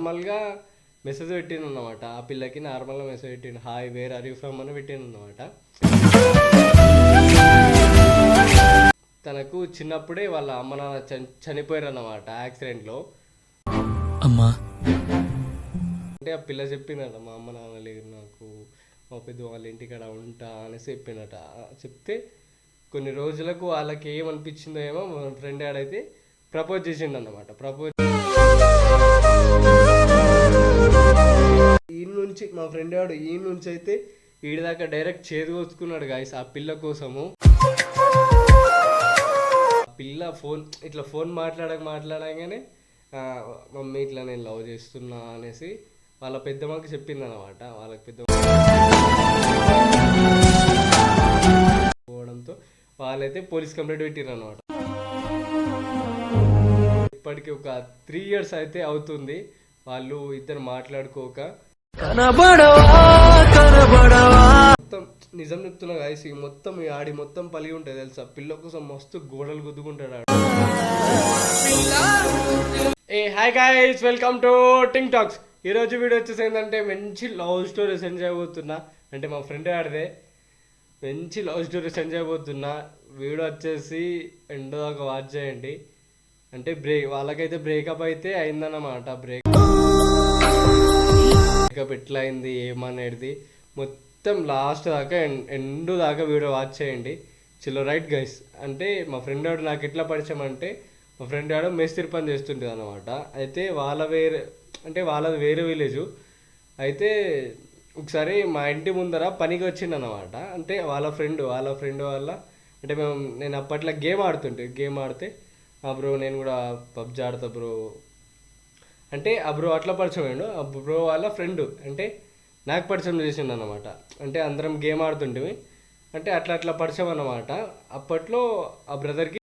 నార్మల్గా మెసేజ్ పెట్టిండు అనమాట ఆ పిల్లకి నార్మల్గా మెసేజ్ పెట్టిండు. Hi where are you from? అని పెట్టిండు అనమాట తనకు చిన్నప్పుడే వాళ్ళ అమ్మ నాన్న చని చనిపోయారు అన్నమాట యాక్సిడెంట్లో. అమ్మా. అంటే ఆ పిల్ల చెప్పిందట మా అమ్మ నాన్న లేరు నాకు. మా పెద్ద వాళ్ళ ఇంటికాడ ఉంటా అనేసి చెప్పిందట ఆ చెప్తే కొన్ని రోజులకు వాళ్ళకి ఏమనిపించిందో ఏమో మా ఫ్రెండ్ ఆడైతే ప్రపోజ్ చేసిండు అన్నమాట ప్రపోజ్ ఈ నుంచి మా ఫ్రెండ్ వాడు ఈ నుంచి అయితే ఈడి దాకా డైరెక్ట్ చేదుకొచ్చుకున్నాడు గాయస్ ఆ పిల్ల కోసము. ఆ పిల్ల ఫోన్ ఇట్లా ఫోన్ మాట్లాడక మాట్లాడగానే మమ్మీ ఇట్లా నేను లవ్ చేస్తున్నా అనేసి వాళ్ళ పెద్దమ్మకి చెప్పింది అనమాట వాళ్ళకి పెద్ద పోవడంతో వాళ్ళైతే పోలీస్ కంప్లైంట్ పెట్టిర్రు అనమాట ఇప్పటికి ఒక త్రీ ఇయర్స్ అయితే అవుతుంది వాళ్ళు ఇద్దరు మాట్లాడుకోక. మొత్తం నిజం చెప్తున్నా గాయస్ ఈ మొత్తం ఈ ఆడి మొత్తం పలిగి ఉంటుంది తెలుసా? పిల్ల కోసం మస్తు గోడలు గుద్దుకుంటాడు ఆడు. Hey hi guys welcome to ting talks ఈ రోజు వీడియో వచ్చేసి ఏంటంటే మంచి లవ్ స్టోరీ సెండ్ చేయబోతున్నా. అంటే మా ఫ్రెండ్ ఆడిదే. మంచి లవ్ స్టోరీ సెండ్ చేయబోతున్నా. వీడియో వచ్చేసి ఎండ్ దాకా వాచ్ చేయండి. అంటే బ్రేక్ వాళ్ళకైతే బ్రేకప్ అయితే అయిందన్నమాట బ్రేక్ మేకప్ ఎట్లా అయింది ఏమనేది మొత్తం లాస్ట్ దాకా ఎండ్ దాకా వీడియో వాచ్ చేయండి. చిల్లో రైట్ గైస్ అంటే మా ఫ్రెండ్ వాడు నాకు ఎట్లా పరిచయం అంటే మా ఫ్రెండ్ వాడు మేస్త్రి పని చేస్తుంటుంది అనమాట అయితే వాళ్ళ వేరే అంటే వాళ్ళది వేరే విలేజ్ అయితే ఒకసారి మా ఇంటి ముందర పనికి వచ్చిండు అనమాట అంటే వాళ్ళ ఫ్రెండ్ వాళ్ళ ఫ్రెండ్ వల్ల అంటే మేము నేను అప్పట్లో గేమ్ ఆడుతుంటే గేమ్ ఆడితే ఆ బ్రో నేను కూడా పబ్జి ఆడతా బ్రో అంటే ఆ బ్రో అట్లా పరిచయం ఆ బ్రో వాళ్ళ ఫ్రెండ్. అంటే నాకు పరిచయం చేసిండు అనమాట అంటే అందరం గేమ్ ఆడుతుంటివి అంటే అట్లా అట్లా పరిచయం అనమాట అప్పట్లో ఆ బ్రదర్కి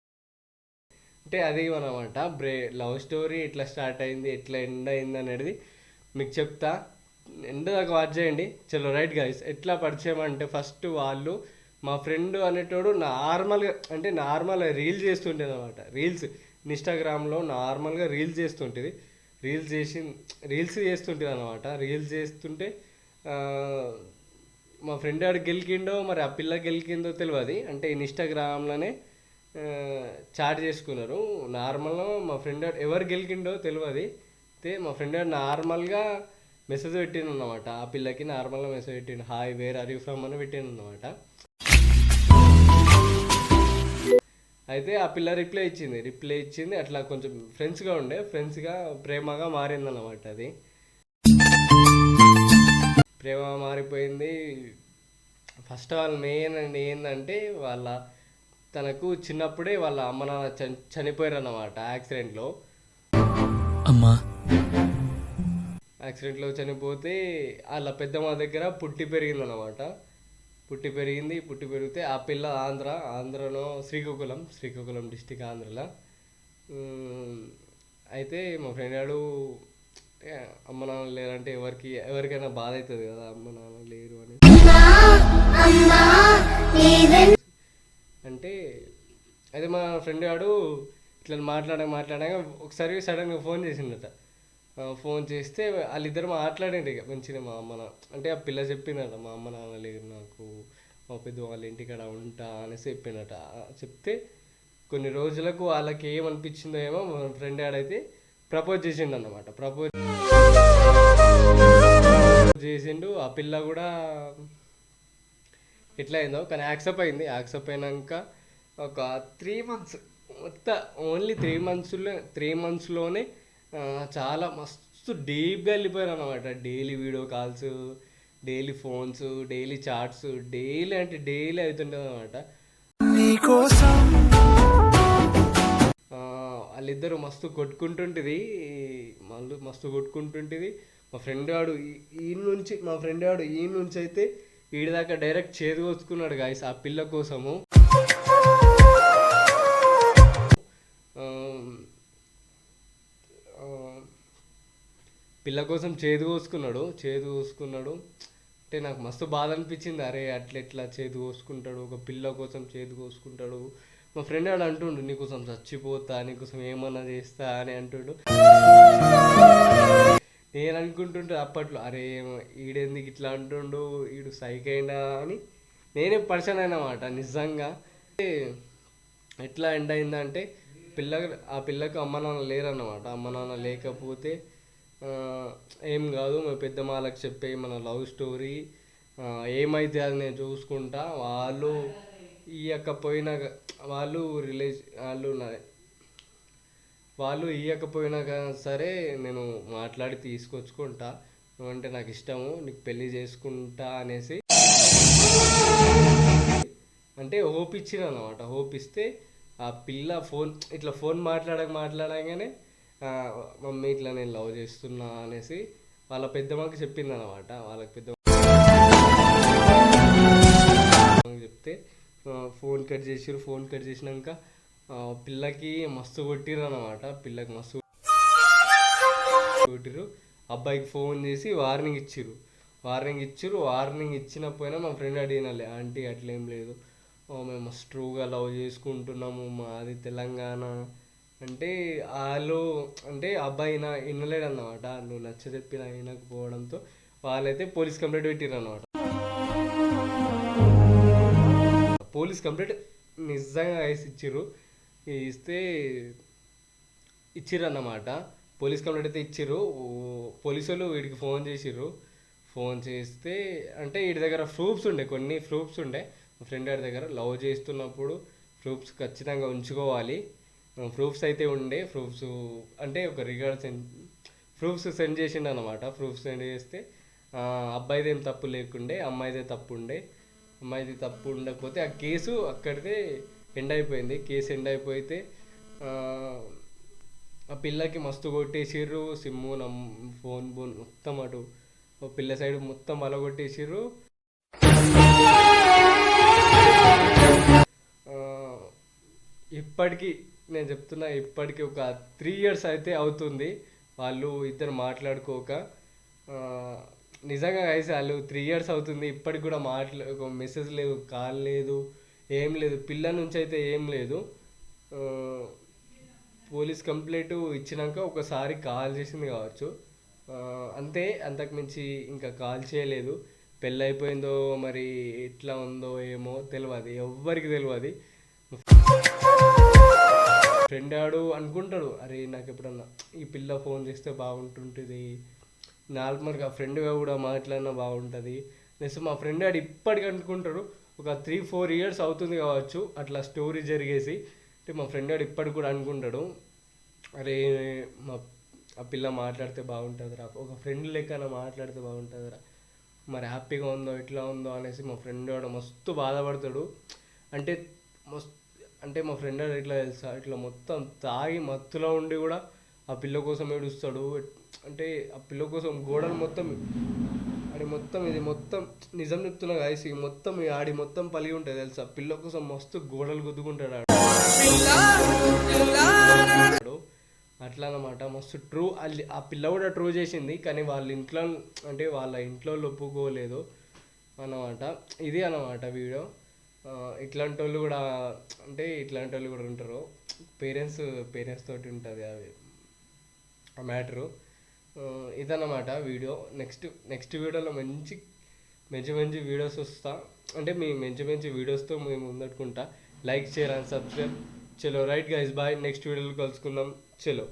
అంటే అది అనమాట బ్రే లవ్ స్టోరీ ఇట్లా స్టార్ట్ అయింది ఎట్లా ఎండ్ అయింది అనేది మీకు చెప్తా. ఎండ్ దాకా వాచ్ చేయండి. చలో రైట్ గైస్ ఎట్లా పరిచయం అంటే ఫస్ట్ వాళ్ళు మా ఫ్రెండ్ అనేటోడు నార్మల్గా అంటే నార్మల్గా రీల్స్ చేస్తుంటేది అనమాట రీల్స్ ఇన్స్టాగ్రామ్లో నార్మల్గా రీల్స్ చేస్తుంటుంది. రీల్స్ చేసి రీల్స్ చేస్తుంటుంది అనమాట రీల్స్ చేస్తుంటే మా ఫ్రెండ్ ఆడు గెలికిండో మరి ఆ పిల్ల గెలికిందో తెలియదు అంటే ఇన్స్టాగ్రామ్లోనే చాట్ చేసుకున్నారు. నార్మల్గా మా ఫ్రెండ్ ఆడు ఎవరు గెలికిండో తెలియదు అయితే మా ఫ్రెండ్ ఆడు నార్మల్గా మెసేజ్ పెట్టిండు అనమాట ఆ పిల్లకి నార్మల్గా మెసేజ్ పెట్టిండు. Hi where are you from అని పెట్టిండు అనమాట అయితే ఆ పిల్ల రిప్లై ఇచ్చింది. రిప్లై ఇచ్చింది. అట్లా కొంచెం ఫ్రెండ్స్గా ఉండే. ఫ్రెండ్స్గా ప్రేమగా మారిందన్నమాట అది. ప్రేమ మారిపోయింది. ఫస్ట్ ఆఫ్ ఆల్ మెయిన్ అండి ఏంటంటే వాళ్ళ తనకు చిన్నప్పుడే వాళ్ళ అమ్మ నాన్న చని చనిపోయారు అన్నమాట యాక్సిడెంట్లో అమ్మా. యాక్సిడెంట్లో చనిపోతే వాళ్ళ పెద్దమ్మ దగ్గర పుట్టి పెరిగిందన్నమాట. పుట్టి పెరిగింది పుట్టి పెరిగితే ఆ పిల్ల ఆంధ్ర ఆంధ్రలో శ్రీకాకుళం శ్రీకాకుళం డిస్టిక్ ఆంధ్రలో. అయితే మా ఫ్రెండ్ గాడు అమ్మ నాన్న లేరంటే ఎవరికి ఎవరికైనా బాధ అవుతుంది కదా అమ్మ నాన్న లేరు అని. అంటే అయితే మా ఫ్రెండ్ గాడు ఇట్లా మాట్లాడ మాట్లాడాక ఒకసారి సడన్గా ఫోన్ చేసిండట. ఫోన్ చేస్తే వాళ్ళిద్దరు మాట్లాడండి ఇక మంచిగా మా అమ్మ అంటే ఆ పిల్ల చెప్పిందట మా అమ్మ నాన్న లేరు నాకు మా పెద్ద వాళ్ళ ఇంటికాడ ఉంటా అనేసి చెప్పిందట చెప్తే కొన్ని రోజులకు వాళ్ళకి ఏమనిపించిందో ఏమో మా ఫ్రెండ్ ఆడైతే ప్రపోజ్ చేసిండు అన్నమాట ప్రపోజ్ చేసిండు ఆ పిల్ల కూడా ఎట్లా అయిందో కానీ యాక్సెప్ట్ అయింది. యాక్సెప్ట్ అయినాక ఒక త్రీ మంత్స్ మొత్తం ఓన్లీ త్రీ మంత్స్లో త్రీ మంత్స్లోనే చాలా మస్తు డీప్గా వెళ్ళిపోయారు అనమాట daily video calls daily phones daily chats daily అంటే డైలీ అవుతుంటుంది అనమాట వాళ్ళిద్దరు మస్తు కొట్టుకుంటుంటుంది మళ్ళీ మస్తు కొట్టుకుంటుంటుంది మా ఫ్రెండ్ వాడు ఈ- నుంచి మా ఫ్రెండ్ వాడు ఈ నుంచి అయితే ఈడి దాకా డైరెక్ట్ చేదుకొచ్చుకున్నాడు గాయస్ ఆ పిల్ల కోసము. పిల్ల కోసం చేదు కోసుకున్నాడు చేదు కోసుకున్నాడు. అంటే నాకు మస్తు బాధ అనిపించింది. అరే అట్లెట్లా చేదు కోసుకుంటాడు? ఒక పిల్ల కోసం చేదు కోసుకుంటాడు. మా ఫ్రెండ్ ఆడు అంటుండు నీకోసం చచ్చిపోతా నీకోసం ఏమన్నా చేస్తా అని అంటుండు. నేను అనుకుంటుంటే అప్పట్లో అరే ఈడెందుకు ఇట్లా అంటుండు? ఈడు సైక్ అయినా అని. నేనే పర్సన్ అయినమాట నిజంగా. ఎట్లా ఎండ్ అయిందంటే పిల్ల ఆ పిల్లకు అమ్మ నాన్న లేరన్నమాట. అమ్మ నాన్న లేకపోతే ఏం కాదు మా పెద్ద మాలకు చెప్పే మన లవ్ స్టోరీ. ఏమైతే అది నేను చూసుకుంటా వాళ్ళు ఇవ్వకపోయినా వాళ్ళు రిలేజ్ వాళ్ళు వాళ్ళు ఇవ్వకపోయినా సరే నేను మాట్లాడి తీసుకొచ్చుకుంటా. నువ్వంటే నాకు ఇష్టము నీకు పెళ్ళి చేసుకుంటా అనేసి. అంటే హోప్ ఇచ్చిన అనమాట హోప్ ఇస్తే ఆ పిల్ల ఫోన్ ఇట్లా ఫోన్ మాట్లాడక మాట్లాడగానే మమ్మీ ఇట్లా నేను లవ్ చేస్తున్నా అనేసి వాళ్ళ పెద్దమ్మకి చెప్పింది అనమాట వాళ్ళకి పెద్ద చెప్తే ఫోన్ కట్ చేసిర్రు. ఫోన్ కట్ చేసినాక పిల్లకి మస్తు కొట్టిర్రు అనమాట పిల్లకి మస్తు కొట్టిర్రు. అబ్బాయికి ఫోన్ చేసి వార్నింగ్ ఇచ్చిర్రు. వార్నింగ్ ఇచ్చిర్రు. వార్నింగ్ ఇచ్చినపోయినా మా ఫ్రెండ్ అడిగినలే ఆంటీ అట్లేం లేదు. మేము మస్తు ట్రూగా లవ్ చేసుకుంటున్నాము. మాది తెలంగాణ. అంటే వాళ్ళు అంటే అబ్బాయి నా వినలేడు అన్నమాట నువ్వు నచ్చ చెప్పిన వినకపోవడంతో వాళ్ళైతే పోలీస్ కంప్లైంట్ పెట్టిర్రు అనమాట పోలీస్ కంప్లైంట్ నిజంగా వేసి ఇచ్చిర్రు. ఇస్తే ఇచ్చిర్రు అన్నమాట పోలీస్ కంప్లైంట్ అయితే ఇచ్చిర్రు. పోలీసు వాళ్ళు వీడికి ఫోన్ చేసిర్రు. ఫోన్ చేస్తే అంటే వీడి దగ్గర ప్రూఫ్స్ ఉండే కొన్ని ప్రూఫ్స్ ఉండే. ఫ్రెండ్ గారి దగ్గర లవ్ చేస్తున్నప్పుడు ప్రూఫ్స్ ఖచ్చితంగా ఉంచుకోవాలి. ప్రూఫ్స్ అయితే ఉండే ప్రూఫ్స్ అంటే ఒక రికార్డ్ సెండ్ ప్రూఫ్స్ సెండ్ చేసిండు అనమాట ప్రూఫ్స్ సెండ్ చేస్తే అబ్బాయిదేం అబ్బాయిది ఏం తప్పు లేకుండే అమ్మాయిదే తప్పు ఉండే అమ్మాయిది తప్పు ఉండకపోతే ఆ కేసు అక్కడిదే ఎండ్ అయిపోయింది. కేసు ఎండ్ అయిపోతే ఆ, పిల్లకి మస్తు కొట్టేసిర్రు. సిమ్ము నమ్ ఫోన్ బోన్ మొత్తం అటు పిల్ల సైడ్ మొత్తం అలగొట్టేసిర్రు. ఇప్పటికీ నేను చెప్తున్నా ఇప్పటికీ ఒక త్రీ ఇయర్స్ అయితే అవుతుంది. వాళ్ళు ఇద్దరు మాట్లాడుకోక నిజంగా కలిసి వాళ్ళు త్రీ ఇయర్స్ అవుతుంది. ఇప్పటికి కూడా మాట్లా ఒక మెసేజ్ లేదు కాల్ లేదు ఏం లేదు. పిల్ల నుంచి అయితే ఏం లేదు. పోలీస్ కంప్లైంట్ ఇచ్చినాక ఒకసారి కాల్ చేసింది కావచ్చు. అంతే అంతకుమించి ఇంకా కాల్ చేయలేదు. పెళ్ళి అయిపోయిందో మరి ఎట్లా ఉందో ఏమో తెలియదు ఎవ్వరికి తెలియదు ఫ్రెండ్ ఆడు అనుకుంటాడు అరే నాకు ఎప్పుడన్నా ఈ పిల్ల ఫోన్ చేస్తే బాగుంటుంటుంది. నార్మల్గా ఫ్రెండ్గా కూడా మాట్లాడినా బాగుంటుంది. నెక్స్ట్ మా ఫ్రెండ్ ఆడు ఇప్పటికి అనుకుంటాడు ఒక త్రీ ఫోర్ ఇయర్స్ అవుతుంది కావచ్చు అట్లా స్టోరీ జరిగేసి. అంటే మా ఫ్రెండ్ ఆడు ఇప్పటికి కూడా అనుకుంటాడు అరే మా ఆ పిల్ల మాట్లాడితే బాగుంటుందిరా ఒక ఫ్రెండ్ లెక్కన మాట్లాడితే బాగుంటుందిరా. మరి హ్యాపీగా ఉందో ఎట్లా ఉందో అనేసి మా ఫ్రెండ్ వాడు మస్తు బాధపడతాడు. అంటే మస్తు అంటే మా ఫ్రెండ్ వాడు ఎట్లా తెలుసా? ఇట్లా మొత్తం తాగి మత్తులో ఉండి కూడా ఆ పిల్ల కోసం ఏడుస్తాడు. అంటే ఆ పిల్ల కోసం గోడలు మొత్తం ఆడి మొత్తం ఇది మొత్తం నిజం చెప్తున్నా గాయస్ మొత్తం ఈ ఆడి మొత్తం పలిగి ఉంటుంది తెలుసా? పిల్ల కోసం మస్తు గోడలు గుద్దుకుంటాడు ఆడు. అట్లా అన్నమాట. మస్తు ట్రూ అల్లి ఆ పిల్ల కూడా ట్రూ చేసింది కానీ వాళ్ళ ఇంట్లో అంటే వాళ్ళ ఇంట్లో ఒప్పుకోలేదు అన్నమాట. ఇది అన్నమాట వీడియో ఇట్లాంటి వాళ్ళు కూడా అంటే ఇట్లాంటి వాళ్ళు కూడా ఉంటారు. పేరెంట్స్ పేరెంట్స్ తోటి ఉంటుంది అది. ఆ మ్యాటరు. ఇదన్నమాట వీడియో. నెక్స్ట్ నెక్స్ట్ వీడియోలో మంచి మంచి మంచి వీడియోస్ వస్తా. అంటే మీ మంచి మంచి వీడియోస్తో మేము ముందట్టుకుంటా లైక్ షేర్ అండ్ సబ్స్క్రైబ్. చలో. Right guys. బాయ్. నెక్స్ట్ వీడియోలో కలుసుకుందాం. చలో.